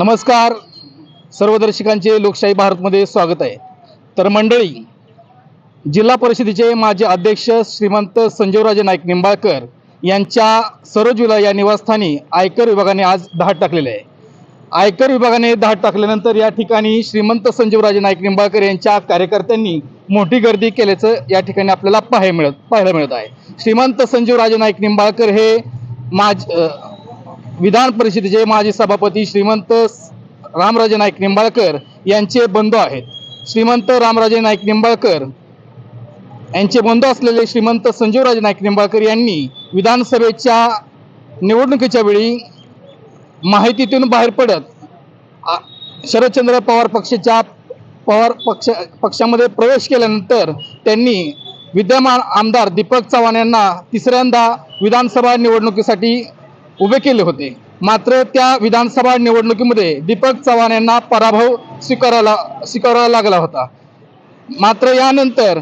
नमस्कार. सर्व दर्शकांचे लोकशाही भारतमध्ये स्वागत आहे. तर मंडळी जिल्हा परिषदेचे माजी अध्यक्ष श्रीमंत संजीवराजे नाईक निंबाळकर यांच्या सरोजुला या निवासस्थानी आयकर विभागाने आज धाड टाकलेले आहे. आयकर विभागाने धाड टाकल्यानंतर या ठिकाणी श्रीमंत संजीवराजे नाईक निंबाळकर यांच्या कार्यकर्त्यांनी मोठी गर्दी केल्याचं या ठिकाणी आपल्याला पाहायला मिळत पाहायला मिळत आहे. श्रीमंत संजीवराजे नाईक निंबाळकर हे माज विधान परिषदेचे माजी सभापती श्रीमंत रामराजे नाईक निंबाळकर यांचे बंधू आहेत. श्रीमंत रामराजे नाईक निंबाळकर यांचे बंधू असलेले श्रीमंत संजीवराजे नाईक निंबाळकर यांनी विधानसभेच्या निवडणुकीच्या वेळी माहितीतून बाहेर पडत शरदचंद्र पवार पक्षाच्या पवार पक्ष पक्षामध्ये प्रवेश केल्यानंतर त्यांनी विद्यमान आमदार दीपक चव्हाण यांना तिसऱ्यांदा विधानसभा निवडणुकीसाठी उभे केले होते. मात्र त्या विधानसभा निवडणुकीमध्ये दीपक चव्हाण यांना पराभव स्वीकारायला स्वीकारावा लागला होता. मात्र यानंतर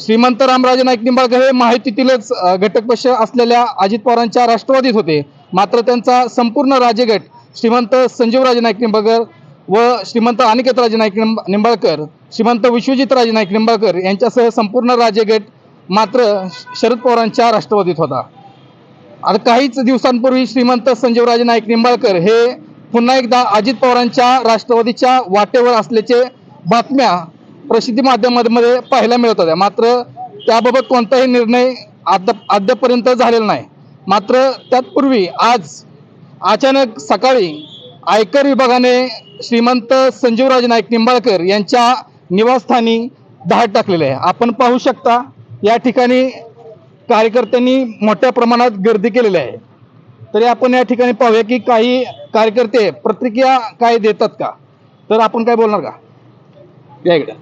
श्रीमंत रामराजे नाईक निंबाळकर हे माहितीतीलच घटक घटकपक्ष असलेल्या अजित पवारांच्या राष्ट्रवादीत होते. मात्र त्यांचा संपूर्ण राजगट श्रीमंत संजीवराजे नाईक निंबाळकर व श्रीमंत अनिकेत राजे नाईक निंबाळकर श्रीमंत विश्वजित राजे नाईक निंबाळकर यांच्यासह संपूर्ण राजगट मात्र शरद पवारांच्या राष्ट्रवादीत होता. आता काहीच दिवसांपूर्वी श्रीमंत संजीवराजे नाईक निंबाळकर हे पुन्हा एकदा अजित पवारांच्या राष्ट्रवादीच्या वाटेवर असल्याचे बातम्या प्रसिद्धी माध्यमांमध्ये पाहायला मिळत होत्या. मात्र त्याबाबत कोणताही निर्णय अद्याप अद्यापर्यंत झालेला नाही. मात्र त्यातपूर्वी आज अचानक सकाळी आयकर विभागाने श्रीमंत संजीवराजे नाईक निंबाळकर यांच्या निवासस्थानी धाड टाकलेले आहे. आपण पाहू शकता या ठिकाणी कार्यकर्त्यांनी मोठ्या प्रमाणात गर्दी केलेली आहे. तरी आपण या ठिकाणी पाहूया की काही कार्यकर्ते प्रतिक्रिया काय देतात का? तर आपण काय बोलणार का? या इकडे.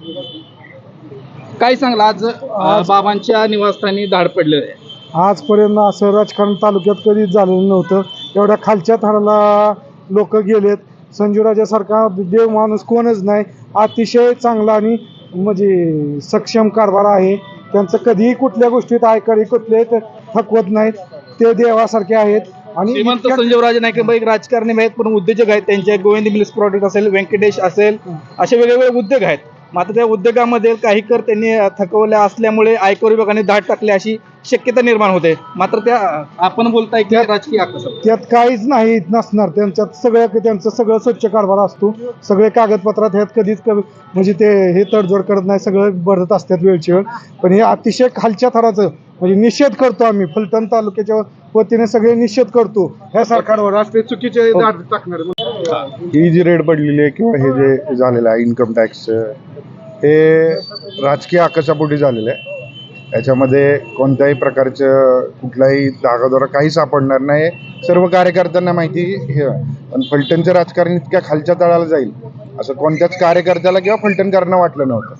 काय सांगला? आज अं, बाबांच्या निवासस्थानी धाड पडलेलं आहे. आजपर्यंत असं राजकारण तालुक्यात कधीच झालेलं नव्हतं. एवढ्या खालच्या थराला लोक गेलेत. संजूराजासारखा देव माणूस कोणच नाही. अतिशय चांगला आणि म्हणजे सक्षम कारभार आहे. त्यांचं कधीही कुठल्या गोष्टीत आयकर कुठले थकवत नाहीत. ते देवासारखे आहेत. आणि श्रीमंत इतक्या- संजीवराजे नाईक एक राजकारणी आहेत पण उद्योजक आहेत त्यांचे गोविंद मिल्स प्रॉडक्ट असेल व्यंकटेश असेल असे वेगवेगळे उद्योग आहेत. मात्र त्या उद्योगामध्ये काही कर त्यांनी थकवल्या असल्यामुळे आयकर विभागाने धाड टाकली अशी शक्यता निर्माण होते. मात्र त्या आपण बोलताय की राजकीय आकर्षण. त्यात काहीच नाही नसणार. त्यांच्यात सगळं त्यांचं सगळं स्वच्छ कारभार असतो. सगळे कागदपत्रात ह्यात कधीच कमी म्हणजे ते हे तडजोड करत नाही. सगळं भरत असतात वेळची वेळ पण हे अतिशय खालच्या थराचं म्हणजे निषेध करतो आम्ही. फलटण तालुक्याच्या वतीने सगळे निषेध करतो. ह्या सरकारवर असले चुकीचे ही जी रेड पडलेली आहे किंवा हे जे झालेलं आहे इन्कम टॅक्स हे राजकीय आकाशापोटी झालेलं आहे. याच्यामध्ये कोणत्याही प्रकारचं कुठलाही धागादोरा काही सापडणार नाही. सर्व कार्यकर्त्यांना माहिती हे पण फलटणचं राजकारण इतक्या खालच्या तळाला जाईल असं कोणत्याच कार्यकर्त्याला किंवा फलटणकरांना वाटलं नव्हतं.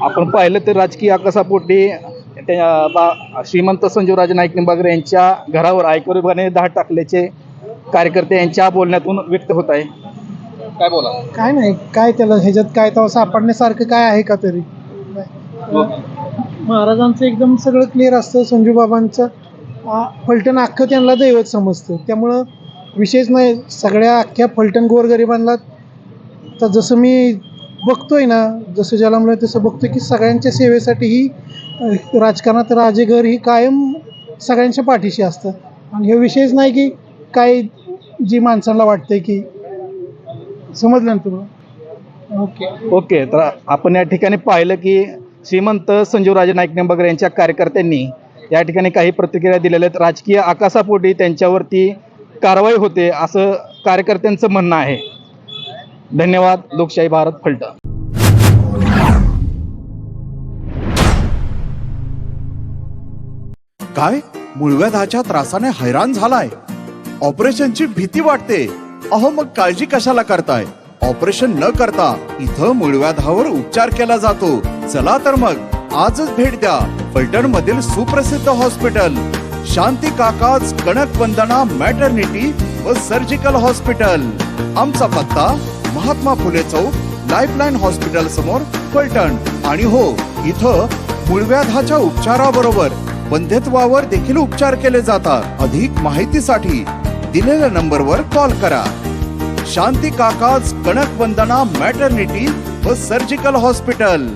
आपण पाहिलं तर राजकीय आकसापोटी त्या बा- श्रीमंत संजीवराजे नाईक निंबाळकर यांच्या घरावर आयकर विभागाने धाड टाकल्याचे कार्यकर्ते यांच्या बोलण्यातून व्यक्त होत आहे. काय बोला? काय नाही काय त्याला ह्याच्यात काय तेव्हा सापडण्यासारखं काय आहे का तरी? महाराजांचं एकदम सगळं क्लिअर असतं संजू बाबांचं. आ, फलटण अख्खं त्यांना दैवत समजतं. त्यामुळं विशेष नाही सगळ्या अख्ख्या फलटण गोरगरिबांना तर जसं मी बघतोय ना जसं ज्याला म्हणलं तसं बघतोय की सगळ्यांच्या सेवेसाठी ही राजकारणात राजेघर ही कायम सगळ्यांच्या पाठीशी असतं. आणि हे विषयच नाही की काय जी माणसांना वाटतंय की समजलं ना तुला ओके ओके तर आपण या ठिकाणी पाहिलं की श्रीमंत संजीवराजे नाईक निंबाळकर यांच्या कार्यकर्त्यांनी या ठिकाणी काही प्रतिक्रिया दिलेल्या आहेत. राजकीय आकाशापोटी त्यांच्यावरती कारवाई होते असं कार्यकर्त्यांचं म्हणणं आहे. धन्यवाद. लोकशाही भारत फलटण. काय? मुळव्याधाच्या त्रासाने हैराण झालाय. ऑपरेशनची भीती वाटते. अहो मग काळजी कशाला करताय? ऑपरेशन न करता इथं मुळव्याधावर उपचार केला जातो. चला तर मग आजच भेट द्या. फलटण मधील सुप्रसिद्ध हॉस्पिटल. शांती काकाज कणक वंदना मॅटर्निटी व सर्जिकल हॉस्पिटल. आमचा पत्ता महात्मा फुले चौक लाईफलाईन हॉस्पिटल समोर फलटण. आणि हो इथं मुळव्याधाच्या उपचाराबरोबर वंध्यत्वावर देखील उपचार केले जातात. अधिक माहितीसाठी दिलेल्या नंबरवर कॉल करा. शांती काकाज कणक वंदना मॅटर्निटी व सर्जिकल हॉस्पिटल.